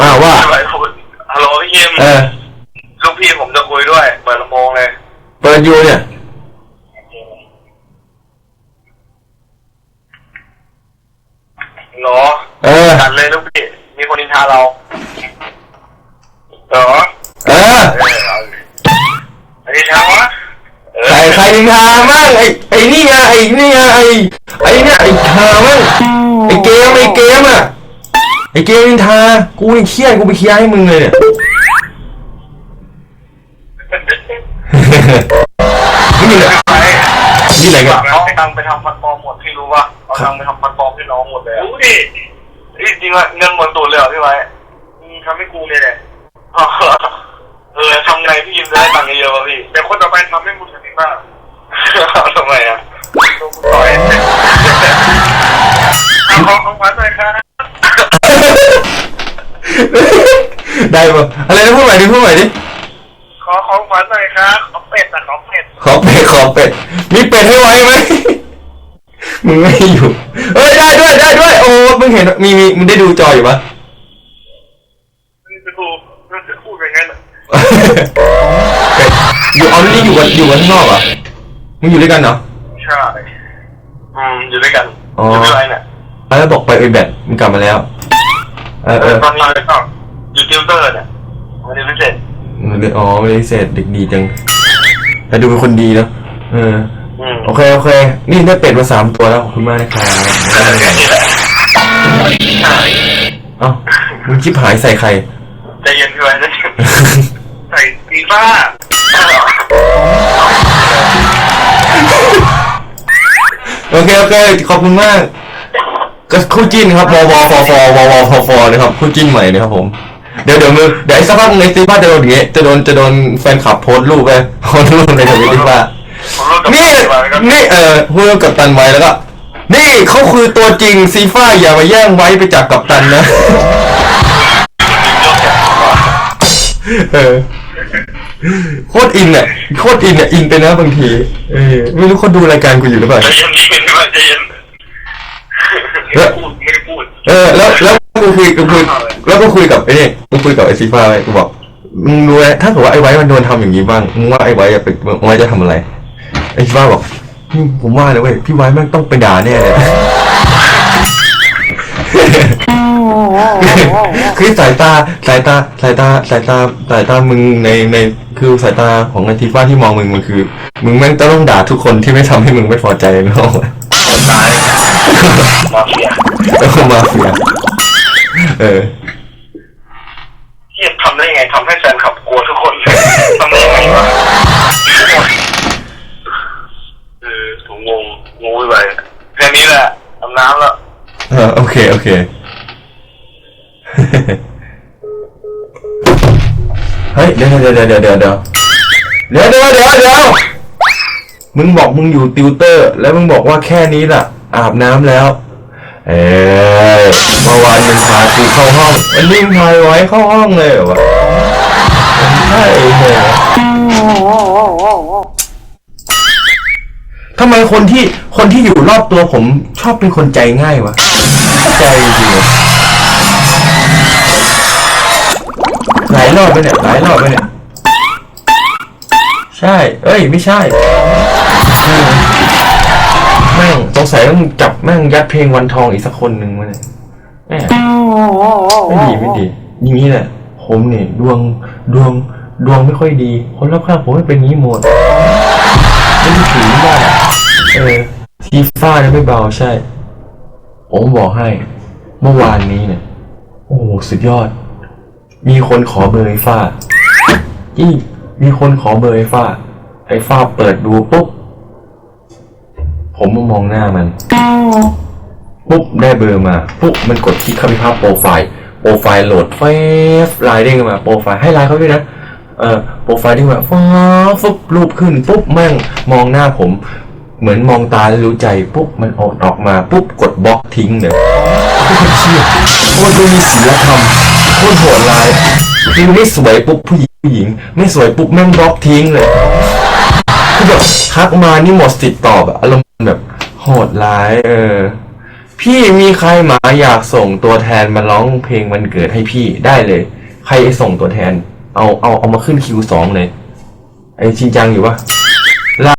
อ้าวว่าพี่ไว้พูดฮัลโหลพี่ยิมเออลูกพี่ผมจะคุยด้วย เปิดลำโพงเลย เปิดอยู่เนี่ย เหรอเออจัดเลยลูกพี่ มีคนนินทาเรา เหรอเออเออเอาเลยอันนี้ทาวะเออใครใครนินทามั่งไอ้ไอ้นี่ไงไอ้นี่ไงไอ้ไอ้เนี่ยไอ้ทามั่งไอ้เกมไอ้เกมอะ ไอ้เกมนินทา กูนี่เครียดกูไปเคลียร์ให้มึงเลยเนี่ยนี่แหละไปนี่อะไรกันเอาตังค์ไปทำฟันปลอมหมดพี่รู้ป่ะเอาตังค์ไปทำฟันปลอมให้น้องหมดเลยรู้ดิจริงๆว่าเงินหมดตัวเลยเหรอพี่ไว้อืมทำให้กูเนี่ยแหละเออทำไงพี่ยิมจะได้ตังค์เยอะๆวะพี่เดี๋ยวคนต่อไปทำให้มึงถึงบ้างทำไมอะโดนกูต่อยเอาของของขวัญหน่อยครับ ได้ปะอะไรนะพูดใหม่ดิพูดใหม่ดิขอของขวัญหน่อยครับขอเป็ดนะขอเป็ดขอเป็ดขอเป็ดมีเป็ดให้ไว้ไหมมึงไม่อยู่ เอ้ยได้ด้วยได้ด้วย โอ้มึงเห็นมีมีมึงได้ดูจออยู่ปะนี่จะดูมันจะพูดอย่างนั้นเหรออยู่เอานี่อยู่กันอยู่กันข้างนอกเหรอมึงอยู่ด้วยกันเหรอใช่อืมอยู่ด้วยกันอ๋ออยู่ด้วยเนี่ยอะแล้วบอกไปเอยแบตมึงกลับมาแล้ว เออเออตอนนี้ก็อยู่ติวเตอร์เนี่ยวันนี้พิเศษมันเลยอ๋อไม่ได้เสร็จเด็กดีจัง แต่ดูเป็นคนดีเนอะเอออืมโอเคโอเค นี่ได้เป็ดมาสามตัวแล้วขอบคุณมากนะครับนี่แหละใช่เอ้ามึงชิบหายใส่ใครใจเย็นพี่ไว้ใจเย็นใส่ฟีฟ่าโอเคโอเคขอบคุณมาก ก็คู่จิ้นครับวอวฟอฟวอวฟอฟนะครับคู่จิ้นใหม่นะครับผม เดี๋ยวเดี๋ยวมึงเดี๋ยวไอ้สักพักในซีบ้าจะโดนอย่างเงี้ยจะโดนจะโดนแฟนคลับโพสต์รูปไปโพสต์รูปในทวิตว่าผมรู้กับนี่พี่ไว้ก็นี่เออพูดกับตันไว้แล้วก็ นี่เขาคือตัวจริงซีฟ้าอย่ามาแย่งไว้ไปจากกัปตันนะ เออโคตรอินอะโคตรอินอะอินไปนะบางทีเออไม่รู้คนดูรายการกูอยู่หรือเปล่า ใจเย็นพี่ไว้ใจเย็น ไม่พูดไม่พูดเออแล้วแล้วกูคุยกูคุยแล้วก็คุยกับไอ้นี่กูคุยกับไอ้ซีฟ้าไว้กูบอกมึงรู้ไหมถ้าเกิดว่าไอ้ไว้มันโดนทำอย่างนี้บ้างมึงว่าไอ้ไว้จะเป็นไว้จะทำอะไรไอ้ซีฟ้าบอกอืมผมว่าเนะเว้ยพี่ไว้แม่งต้องไปด่าแน่เลยคือสายตาสายตาสายตาสายตาสายตามึงในในคือสายตาของไอทีฟ้าที่มองมึงมันคือ มึงแม่งต้องด่าทุกคนที่ไม่ทำให้มึงไม่พอใจนะคนตาย มาเฟียแล้วก็มาเฟียเออเฮียทำได้ยังไงทำให้แฟนขับกลัวทุกคนทำได้ยังไงวะเออผมงงงงไปแค่นี้แหละทำน้ำแล้วเออโอเค โอเคเฮ้ยเดี๋ยวเดี๋ยวเดี๋ยวเดี๋ยวเดี๋ยวเดี๋ยวเดี๋ยวเดี๋ยวเดี๋ยวเดี๋ยวมึงบอกมึงอยู่ติวเตอร์ แล้วมึงบอกว่าแค่นี้ล่ะ อาบน้ำแล้ว เอ้ยเมื่อวานมึงพากูเข้าห้องวันนี้มึงพายไว้เข้าห้องเลยเหรอวะใช่เหรอทำไมคนที่คนที่อยู่รอบตัวผมชอบเป็นคนใจง่ายวะ ใจจริงๆหลายรอบไปเนี่ยหลายรอบไปเนี่ย ใช่ เอ้ย ไม่ใช่ งสงสัยต้องจับแม่งยัดเพลงวันทองอีกสักคนหนึ่งมาเนี่ยแม่ไม่ดีไม่ดีอย่างนี้แหละผมเนี่ยดวงดวงดวงไม่ค่อยดี คนรอบข้างผมไม่เป็นงี้หมดไม่ได้ถือว่าเออทีฟ้าเนี่ยไม่เบาใช่ ผมบอกให้ เมื่อวานนี้เนี่ย โอ้โหสุดยอด มีคนขอเบอร์ไอ้ฟ้ายี่มีคนขอเบอร์ไอ้ฟ้า ไอ้ฟ้าเปิดดูปุ๊บ ผมมามองหน้ามัน ปุ๊บได้เบอร์มา ปุ๊บมันกดคลิกเข้าไปภาพโปรไฟล์ โปรไฟล์โหลดเฟฟไลน์เด้งมา โปรไฟล์ให้ไลน์เขาด้วยนะ เออโปรไฟล์เด้งมาฟ้าฟึบรูปขึ้น ปุ๊บแม่งมองหน้าผม เหมือนมองตาแล้วรู้ใจ ปุ๊บมันออกออกมา ปุ๊บกดบล็อกทิ้งเลยโคตรเชี่ยโคตรไม่มีศีลธรรมโคตรโหดร้ายคือไม่สวยปุ๊บผู้หญิงผู้หญิงไม่สวยปุ๊บแม่งบล็อกทิ้งเลยคือ แบบทักมานี่หมดติดตอบอะอารมณ์แบบโหดร้าย เออ พี่มีใครมาอยากส่งตัวแทนมาร้องเพลงวันเกิดให้พี่ได้เลย ใครส่งตัวแทน เอาเอาเอามาขึ้นคิวสองเลย ไอชินจังอยู่ปะ